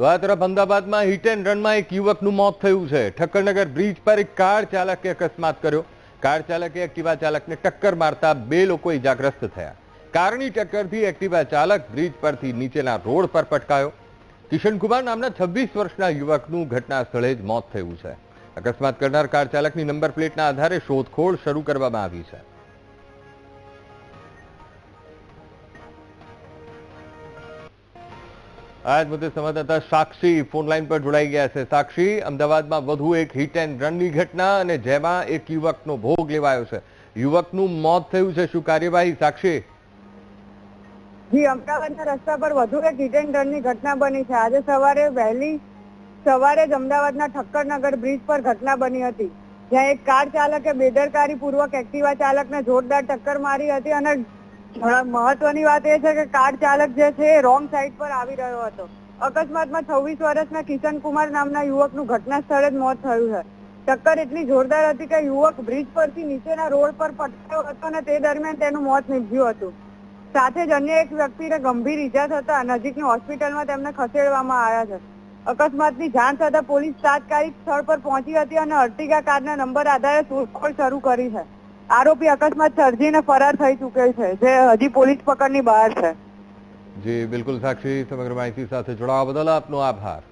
તો આ તરફ અમદાવાદમાં હિટ એન્ડ રનમાં એક યુવકનું મોત થયું છે. ઠક્કરનગર બ્રિજ પર એક કાર ચાલકે અકસ્માત કર્યો. કાર ચાલકે એક્ટિવા ચાલકને ટક્કર મારતા બે લોકો ઇજાગ્રસ્ત થયા. કારની ટક્કરથી એક્ટિવા ચાલક બ્રિજ પરથી નીચેના રોડ પર પટકાયો. કિશનકુમાર નામના છવ્વીસ વર્ષના યુવકનું ઘટના સ્થળે જ મોત થયું છે. અકસ્માત કરનાર કાર ચાલકની નંબર પ્લેટના આધારે શોધખોળ શરૂ કરવામાં આવી છે. આજ મુદ્દે સંવાદદાતા સાક્ષી ફોનલાઈન પર જોડાઈ ગયા છે. સાક્ષી, અમદાવાદમાં વધુ એક હિટ એન્ડ રનની ઘટના અને જેમાં એક યુવકનો ભોગ લેવાયો છે. યુવકનું મોત થયું છે. શું કાર્યવાહી? સાક્ષી. જી, અમદાવાદના રસ્તા પર વધુ એક હિટ એન્ડ રનની ઘટના બની છે. આજે સવારે વહેલી સવારે જ અમદાવાદના ઠક્કરનગર બ્રિજ પર ઘટના બની હતી. જ્યાં એક કાર ચાલકે બેદરકારી પૂર્વક એક્ટિવા ચાલકને જોરદાર ટક્કર મારી હતી અને મહત્વની વાત એ છે કે કાર ચાલક જે છે એ રોંગ સાઈડ પર આવી રહ્યો હતો. અકસ્માતમાં છવ્વીસ વર્ષના કિશન નામના યુવકનું ઘટના સ્થળે જ મોત થયું છે. ટક્કર એટલી જોરદાર હતી કે યુવક બ્રિજ પરથી નીચેના રોડ પર પટકાયો હતો અને તે દરમિયાન તેનું મોત નીપજ્યું હતું. સાથે જ અન્ય એક વ્યક્તિને ગંભીર ઈજા થતા નજીકની હોસ્પિટલમાં તેમને ખસેડવામાં આવ્યા છે. અકસ્માતની જાણ થતા પોલીસ તાત્કાલિક સ્થળ પર પહોંચી હતી અને અર્ટિગા કારના નંબર આધારે શોધખોળ શરૂ કરી છે. આરોપી અકસ્માત સર્જીને ફરાર થઈ ચૂક્યો છે, જે હજી પોલીસ પકડની બહાર છે. જી, બિલકુલ સાક્ષી, સમગ્ર માહિતી સાથે જોડાવા બદલ આપનો આભાર.